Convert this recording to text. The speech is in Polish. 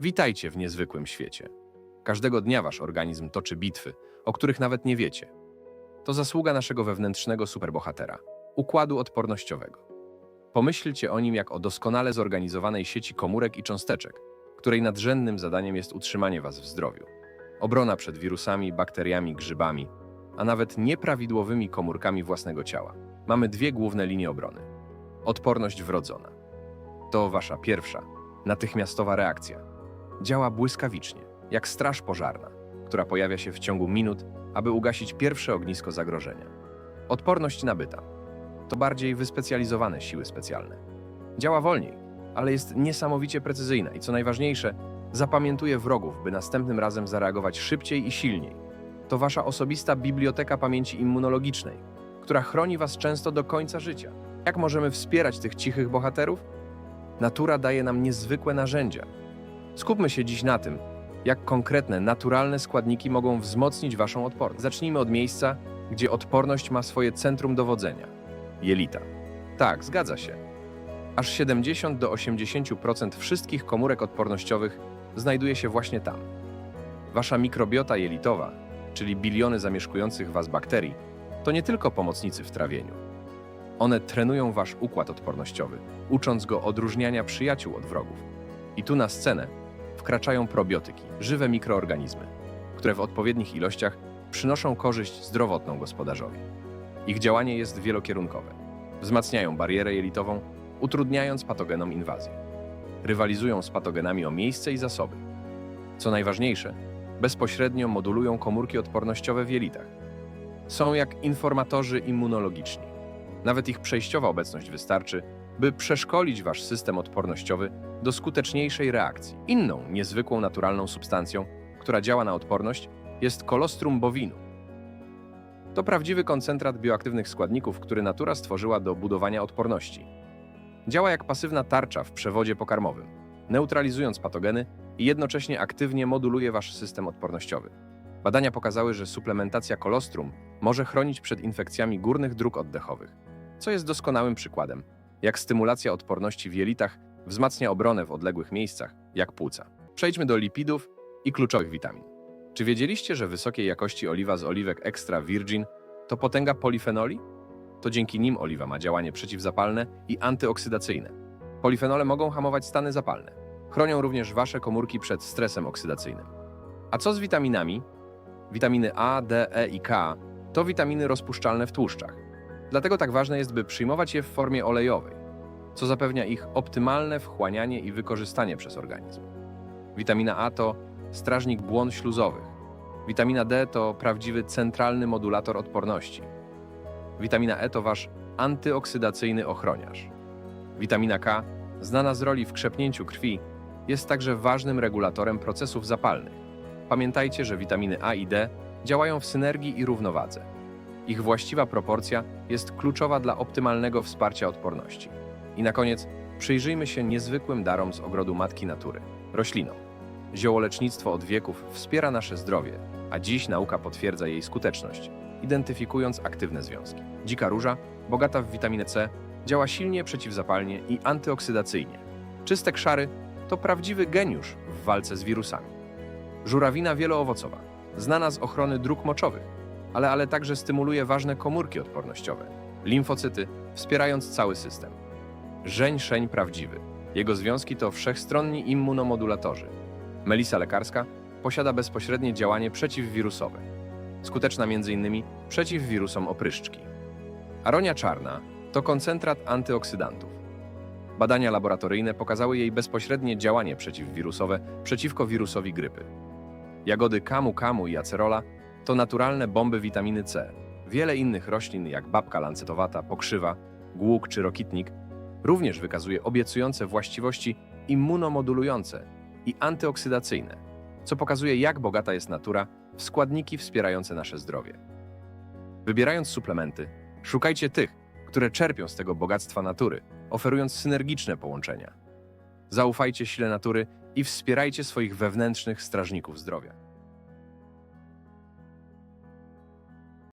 Witajcie w niezwykłym świecie. Każdego dnia wasz organizm toczy bitwy, o których nawet nie wiecie. To zasługa naszego wewnętrznego superbohatera układu odpornościowego. Pomyślcie o nim jak o doskonale zorganizowanej sieci komórek i cząsteczek, której nadrzędnym zadaniem jest utrzymanie was w zdrowiu. Obrona przed wirusami, bakteriami, grzybami, a nawet nieprawidłowymi komórkami własnego ciała. Mamy dwie główne linie obrony. Odporność wrodzona. To wasza pierwsza, natychmiastowa reakcja. Działa błyskawicznie, jak straż pożarna, która pojawia się w ciągu minut, aby ugasić pierwsze ognisko zagrożenia. Odporność nabyta. To bardziej wyspecjalizowane siły specjalne. Działa wolniej, ale jest niesamowicie precyzyjna i co najważniejsze, zapamiętuje wrogów, by następnym razem zareagować szybciej i silniej. To wasza osobista biblioteka pamięci immunologicznej, która chroni was często do końca życia. Jak możemy wspierać tych cichych bohaterów? Natura daje nam niezwykłe narzędzia. Skupmy się dziś na tym, jak konkretne, naturalne składniki mogą wzmocnić waszą odporność. Zacznijmy od miejsca, gdzie odporność ma swoje centrum dowodzenia jelita. Tak, zgadza się. Aż 70 do 80% wszystkich komórek odpornościowych znajduje się właśnie tam. Wasza mikrobiota jelitowa, czyli biliony zamieszkujących was bakterii, to nie tylko pomocnicy w trawieniu. One trenują wasz układ odpornościowy, ucząc go odróżniania przyjaciół od wrogów. I tu na scenę wkraczają probiotyki, żywe mikroorganizmy, które w odpowiednich ilościach przynoszą korzyść zdrowotną gospodarzowi. Ich działanie jest wielokierunkowe. Wzmacniają barierę jelitową, utrudniając patogenom inwazję. Rywalizują z patogenami o miejsce i zasoby. Co najważniejsze, bezpośrednio modulują komórki odpornościowe w jelitach. Są jak informatorzy immunologiczni. Nawet ich przejściowa obecność wystarczy, by przeszkolić wasz system odpornościowy do skuteczniejszej reakcji. Inną, niezwykłą naturalną substancją, która działa na odporność, jest colostrum bovinum. To prawdziwy koncentrat bioaktywnych składników, który natura stworzyła do budowania odporności. Działa jak pasywna tarcza w przewodzie pokarmowym, neutralizując patogeny i jednocześnie aktywnie moduluje wasz system odpornościowy. Badania pokazały, że suplementacja kolostrum może chronić przed infekcjami górnych dróg oddechowych, co jest doskonałym przykładem, jak stymulacja odporności w jelitach wzmacnia obronę w odległych miejscach, jak płuca. Przejdźmy do lipidów i kluczowych witamin. Czy wiedzieliście, że wysokiej jakości oliwa z oliwek extra virgin to potęga polifenoli? To dzięki nim oliwa ma działanie przeciwzapalne i antyoksydacyjne. Polifenole mogą hamować stany zapalne. Chronią również wasze komórki przed stresem oksydacyjnym. A co z witaminami? Witaminy A, D, E i K to witaminy rozpuszczalne w tłuszczach. Dlatego tak ważne jest, by przyjmować je w formie olejowej, co zapewnia ich optymalne wchłanianie i wykorzystanie przez organizm. Witamina A to strażnik błon śluzowych. Witamina D to prawdziwy centralny modulator odporności. Witamina E to wasz antyoksydacyjny ochroniarz. Witamina K, znana z roli w krzepnięciu krwi, jest także ważnym regulatorem procesów zapalnych. Pamiętajcie, że witaminy A i D działają w synergii i równowadze. Ich właściwa proporcja jest kluczowa dla optymalnego wsparcia odporności. I na koniec przyjrzyjmy się niezwykłym darom z ogrodu Matki Natury roślinom. Ziołolecznictwo od wieków wspiera nasze zdrowie, a dziś nauka potwierdza jej skuteczność, identyfikując aktywne związki. Dzika róża, bogata w witaminę C, działa silnie przeciwzapalnie i antyoksydacyjnie. Czystekszary to prawdziwy geniusz w walce z wirusami. Żurawina wieloowocowa, znana z ochrony dróg moczowych, ale, ale także stymuluje ważne komórki odpornościowe, limfocyty, wspierając cały system. Żeń szeń prawdziwy. Jego związki to wszechstronni immunomodulatorzy. Melisa lekarska posiada bezpośrednie działanie przeciwwirusowe, skuteczna m.in. przeciw wirusom opryszczki. Aronia czarna to koncentrat antyoksydantów. Badania laboratoryjne pokazały jej bezpośrednie działanie przeciwwirusowe przeciwko wirusowi grypy. Jagody kamu kamu i acerola to naturalne bomby witaminy C. Wiele innych roślin, jak babka lancetowata, pokrzywa, głuk czy rokitnik, również wykazuje obiecujące właściwości immunomodulujące i antyoksydacyjne, co pokazuje, jak bogata jest natura w składniki wspierające nasze zdrowie. Wybierając suplementy, szukajcie tych, które czerpią z tego bogactwa natury, oferując synergiczne połączenia. Zaufajcie sile natury i wspierajcie swoich wewnętrznych strażników zdrowia.